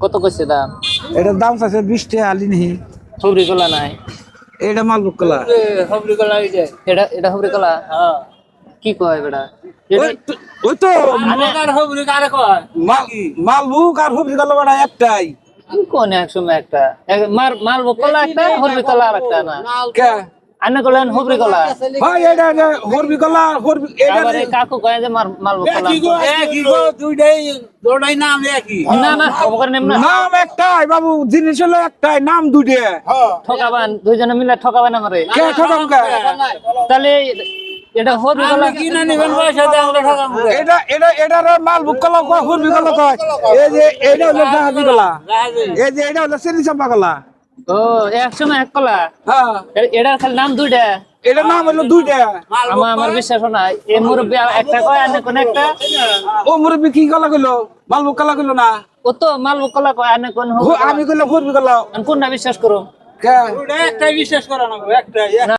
কত কইছে দাম? এটার দাম চাইছে বিশ টাকা আলি নেহি। সবরি কলা নাই। এটা মালভোগ কলা। এটা এটা সবরি কলা? কি কয় বেটা? এটা ওই তো- ওই তো মা- মালভোগ আর সবজি কলা বাড়া একটাই। কোন এক সময় একটা মালবো কলা একটা হরবি কলা আর একটা না? কে? আনে করলেন হবরি কলা। ভাই এটা কলা হরবি এটা কাকু কয় যে মার মালবো কলা। না না অবকার নেম না। নাম একটাই বাবু জিনিস হলো একটাই নাম দুটে ঠকাবান দুইজনে মিলে ঠকাবান আমারে। কে ঠকাম কে? তাহলে এটা কলা এটা এটা এটা মালভোগ কলা কয় হরবি কলা কয়? এই যে এটা হলো জাহাজি কলা। এই যে এটা হলো চেনি চাম্পা কলা। ও এক সময় এক কলা? হ্যাঁ। এটার খালি নাম দুইটা? এটার নাম হলো দুইটা। আমার আমার বিশ্বাস না। এই মুরব্বী একটা কয় আনে কোন একটা? ও মুরব্বী কি কলা কইলো? মালভোগ কলা কইলো না? ও তো মালবো কলা কয় আনে কোন হো- আমি কইলো হরবি কলা। কোনটা বিশ্বাস করো কে? না